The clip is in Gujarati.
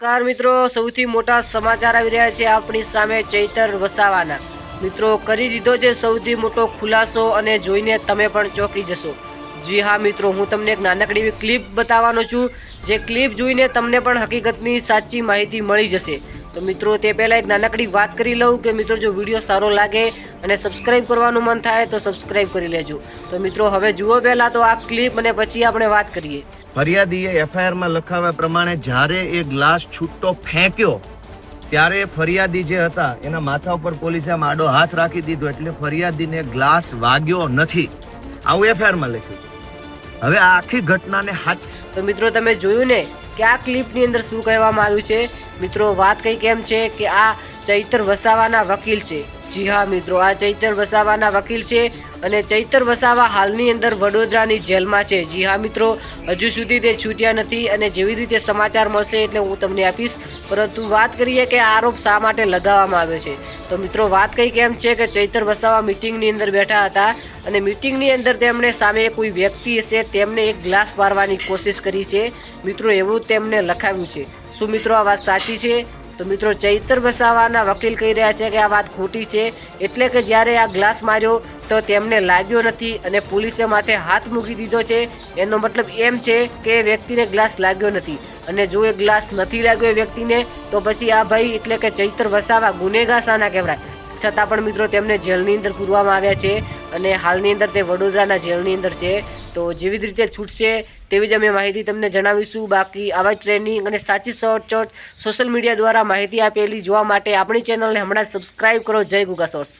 નમસ્કાર મિત્રો, સૌથી મોટા સમાચાર આવી રહ્યા છે આપણી સામે ચૈતર વસાવાના. મિત્રો, કરી દીધો છે સૌથી મોટો ખુલાસો અને જોઈને તમે પણ ચોંકી જશો. જી હા મિત્રો, હું તમને એક નાનકડી એવી ક્લિપ બતાવવાનો છું. જે ક્લિપ જોઈને તમને પણ હકીકતની સાચી માહિતી મળી જશે. તો મિત્રો, તે પહેલાં એક નાનકડી વાત કરી લઉં કે મિત્રો, જો વીડિયો સારો લાગે અને સબસ્ક્રાઈબ કરવાનું મન થાય તો સબસ્ક્રાઈબ કરી લેજો. તો મિત્રો, હવે જુઓ પહેલાં તો આ ક્લિપ અને પછી આપણે વાત કરીએ. ફરિયાદીએ એફઆઈઆરમાં લખાવ્યા પ્રમાણે જ્યારે એ ગ્લાસ છૂટો ફેંક્યો, ત્યારે ફરિયાદી જે હતા, એના માથા ઉપર પોલીસે આમ આડો હાથ રાખી દીધો એટલે ફરિયાદીને ગ્લાસ વાગ્યો નથી. આવું એફઆઈઆરમાં લખ્યું છે. હવે આ આખી ઘટનાને હાચ તો મિત્રો તમે જોયું ને કે આ ક્લિપની અંદર શું કહેવામાં આવ્યું છે? મિત્રો વાત કંઈક એમ છે કે આ ચૈતર વસાવાના વકીલ છે. જી હા, મિત્રો, આ ચૈતર વસાવાના વકીલ છે અને ચૈતર વસાવા હાલની અંદર વડોદરાની જેલમાં છે. જી હા, મિત્રો, હજુ સુધી તે છૂટ્યા નથી અને જેવી રીતે સમાચાર મળશે એટલે હું તમને આપીશ. પરંતુ વાત કરીએ કે આરોપ શા માટે લગાવવામાં આવ્યો છે? તો મિત્રો વાત કંઈક એમ છે કે ચૈતર વસાવા મિટિંગની અંદર બેઠા હતા અને મિટિંગની અંદર તેમણે સામે કોઈ વ્યક્તિ હશે તેમને એક ગ્લાસ મારવાની કોશિશ કરી છે. મિત્રો, એવું તેમને લખાવ્યું છે. શું મિત્રો આ વાત સાચી છે? તો મિત્રો, ચૈતર વસાવાના વકીલ કહી રહ્યા છે કે આ વાત ખોટી છે. એટલે કે જ્યારે આ ગ્લાસ માર્યો તો તેમને લાગ્યો નથી અને પોલીસે માથે હાથ મૂકી દીધો છે. એનો મતલબ એમ છે કે વ્યક્તિને ગ્લાસ લાગ્યો નથી. અને જો એ ગ્લાસ નથી લાગ્યો એ વ્યક્તિને, તો પછી આ ભાઈ એટલે કે ચૈતર વસાવા ગુનેગાર શાના કહેવાય. છતાં પણ મિત્રો તેમને જેલની અંદર પૂરવામાં આવ્યા છે અને હાલની અંદર તે વડોદરાના જેલની અંદર છે. તો જેવી રીતે છૂટશે તેવી જ અમે માહિતી તમને જણાવીશું. બાકી આવા ટ્રેનિંગ અને સાચી શોર્ટ શોર્ટ સોશિયલ મીડિયા દ્વારા માહિતી આપેલી જોવા માટે આપણી ચેનલને હમણાં સબસ્ક્રાઈબ કરો. જય ગુગા સોર્સ.